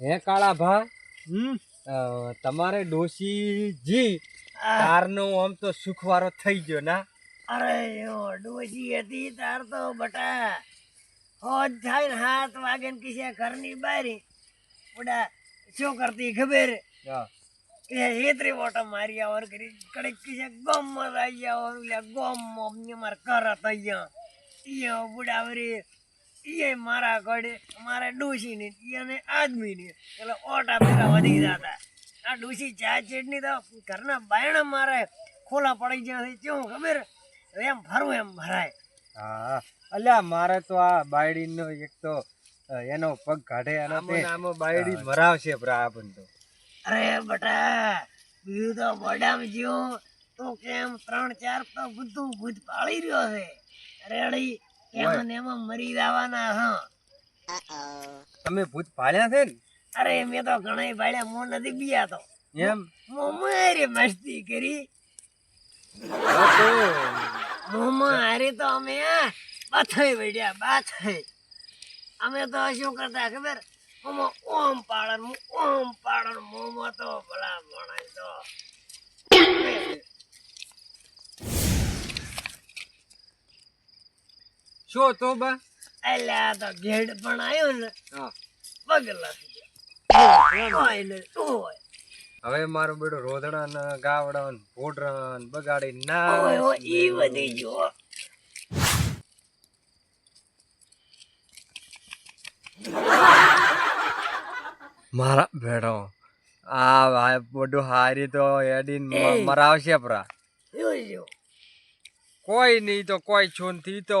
હે કાળા ભા હમ. તમારે ડોશી જી તારનો આમ તો સુખવારો થઈ ગયો ના? અરે યો ડોશી હતી તાર તો બટા હોજ થાય ને હાથ વાગે ને કિસે ઘરની બારી બડા શું કરતી ખબર? હેતરી બોટમ મારી આવર કરી કડક કિસે ગમમાં આવી આવર ગમની માર કર હતા અહીંયા. બુડા વરી ઈએ મારા ઘડે મારા ડોશી ને ઈયાને આદમી ને એટલે ઓટા પેલા વધી જતા. આ ડોશી ચા ચેડની તો ઘરના બાયણા મારે ખોલા પડી ગયા છે. કેવું ખબર? એમ ફરવું એમ ભરાય. હા અલ્યા મારે તો આ બાયડીનો એક તો એનો પગ કાઢે અને તે આમાં બાયડી ભરાવશે પ્રા બંધો અરે બટા બીજું તો બડામ જીવ તો કેમ ત્રણ ચાર તો બધું ભૂત પાળી રહ્યો છે. રેડી. એમ ને એમાં મરી જવાના હા. તમે ભૂત પાળ્યા છે ને? અરે મેં તો ઘણા પાળ્યા મો નથી બીયા તો. એમ? મોમારે મસ્તી કરી. મોમારે તો અમે બાથાઈ વળ્યા બાથાઈ અમે તો શું કરતા ખબર? મોમો ઓમ પાડન ઓમ પાડન મોમો તો ભલા ભણાય તો. શું તો બા? એટલે આ તો ઘેડ પણ આવ્યો ને હા. પગ લાગી ગયો હોય ને શું હોય? હવે મારો બેડો રોધડા ને ગાવડા ને ભોડરા ને બગાડી ના ઈ બધી જો. મારા ભેડો આ ભાઈ બધું હારી તો એડીન. મરાવશે પરા. કોઈ નહીં તો કોઈ છોનથી તો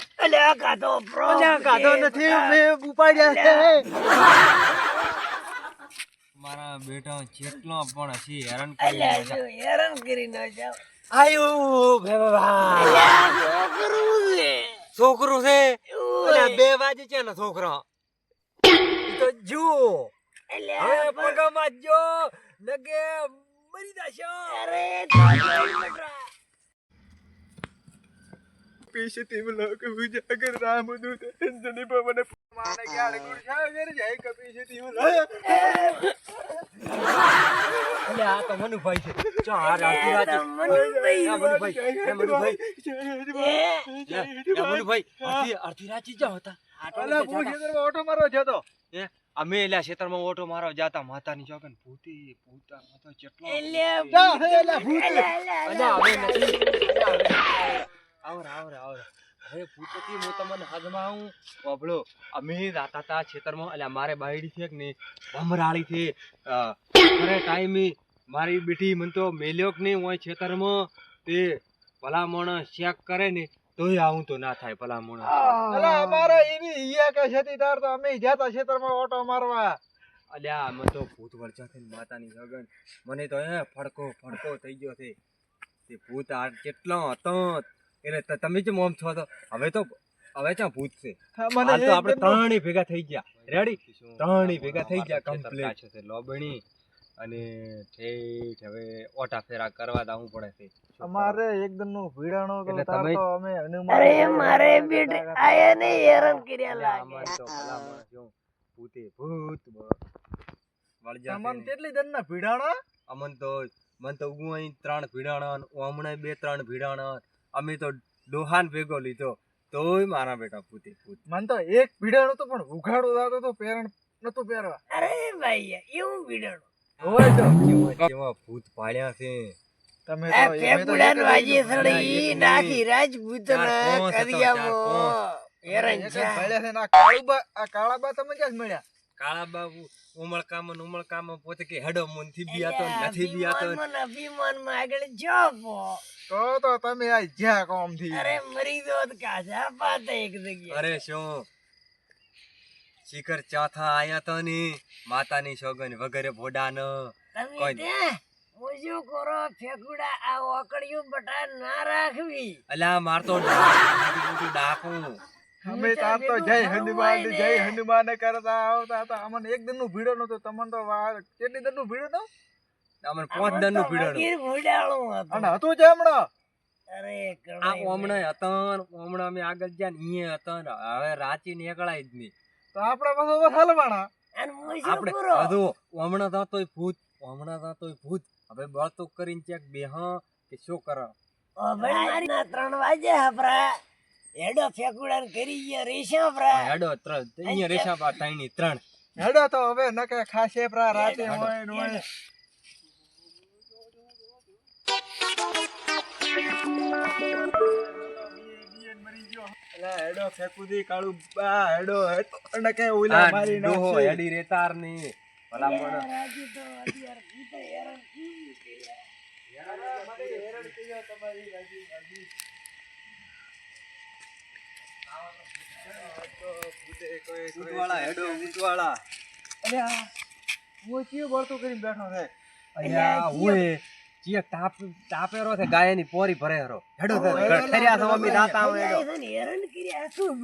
અલ્યા મારા બેટા જેટલો પણ હેરાન કરી હેરાન કરી આયુ છે. છોકરું છે? એવું બે વાજે છે ને છોકરો. તો જુઓ. અલ્યા હવે પણ- જો નગે મરી જશો. અરે આ તો મનુભાઈ છે. ચો આ રાતી રાતે મનુભાઈ. મનુભાઈ મનુભાઈ મનુભાઈ. અડધી અડધી રાતી જાવ હતા. ઓટો મારવા જતો હે અમે એલા ખેતરમાં ઓટો મારવા જાતા માતાની ચોકન ભૂતી ભૂતા માતા ચેટલો એલા ભૂત. અલ્યા, અલ્યા, અલ્યા અલ્યા. હવે નથી. આવરે આવર આવર. અરે ભૂતથી હું તમને હાથમાં આવું? બાબળો અમે રાતા તા ખેતરમાં અલ્યા મારે બાયડી છે કે નહીં? ભમરાળી છે. અરે ટાઈમે મારી બેટી મને તો મેલ્યો કે નહીં હોય ખેતરમાં? તે ભલામણ શેક ચેક કરે ને તોય આવું તો ના થાય ભલામણ એટલે અમારે એવી ઈયા કે છેતી તાર તો અમે જાતા ખેતરમાં ઓટો મારવા. અલ્યા અમે તો ભૂત થઈને માતાની સગન મને તો એ ફડકો ફડકો થઈ ગયો છે. તે ભૂત આ કેટલો હતો એટલે તમે જ મોમ છો તો હવે તો હવે ક્યાં ભૂત છે? મને તો આપણે ત્રણેય ભેગા થઈ ગયા. રેડી ત્રણેય ભેગા થઈ ગયા કમ્પ્લીટ છે લોબણી અને ઠેઠ હવે ઓટા ફેરા કરવા દાવું પડે છે. અમારે એકદમનું ભીડાણો તો તમે- તો અમે હનુમાન અરે મારે બીડ આયા ને હેરાન કર્યા લાગે. અમાર તો ભલા જો ભૂતે ભૂત વળજા અમન કેટલી દન ના ભીડાણો અમન તો મન તો ઉગું અહીં ત્રણ ભીડાણા હમણાં બે ત્રણ ભીડાણા અમે તો ડોહાન ભેગો લીધો તોય મારા બેટા પૂતે પૂત. મને તો એક ભીડાણો તો પણ ઉઘાડો દાતો તો પેરણ નતો પહેરવા. અરે ભાઈ એવું બીડણું હોય તો. કેવા ભૂત પાડ્યા છે. તમે તો એ જ વાજી સડી નાખી રાજપૂત ના કરિયામાં હેરાન એક જ છે ને કાળુબા આ કાળાબા તમે ક્યાં મળ્યા? કાળા બાબુ ઉમળકામાં ને ઉમળકામાં પોતે કે હેડો મુનથી બી આતો નથી બી આતો અભિમાનમાં ને અભિમાનમાં આગળ જોપો તો તો તમે આ જ્યાં કોમથી અરે મરી દો તો કાજા પાતે એક જગ્યા અરે શું? શિખર ચોથા આયા તો ને માતાની સોગન વગેરે ભોડાન. તમે ઓજો કરો ફેકુડા આ ઓકળિયું બટા ના રાખવી. અલા માર તો મોટું મોટું ડાકું. અમે તાર તો જય હનુમાન જય હનુમાન કરતા આવતા હતા. અમને એક દિનનું ભીડો નતો તમને તો કેટલી દિનનું ભીડો તો અમને પાંચ દિનનું હતું. અને હતું છે હમણાં? અરે આ કણાઈ હતા ઓમણે અમે આગળ ગયા ઈએ હતા હવે રાચી નીકળાય જ નહીં. તો આપણે પાછો હલવાણા આપણે તોય ભૂત હમણાં તો તોય ભૂત. હવે બળતો કરીને ચેક બે હા કે શું કરો ઓ ભાઈ મારી ના ત્રણ વાગે હપરા. હેડો ફેકુડા કરી ગયા રેશા પ્રા. હેડો ત્રણ. અહીંયા રેશા પા તાઈની ત્રણ. હેડો તો હવે નકે ખાશે પ્રા રાતે હોય ને હોય. હેડો ફેકુદી કાળુ બા હેડો. નકે ઓલા મારી નો હેડી રેતારની ભલા પણ રાજુ તો અત્યારે ભૂતે હેરાન કેવું કર્યા. ભૂતવાળા હેડો ભૂતવાળા. અલ્યા, હું ચિયો બળતો કરીને બેઠો છે. અલ્યા ઓય ચિયક તાપ તાપેરો છે ગાયની પોરી ભરે હરો. હેડો હેડો ઠર્યા છો અમે દાતા હેડો. હેરાન કર્યા શું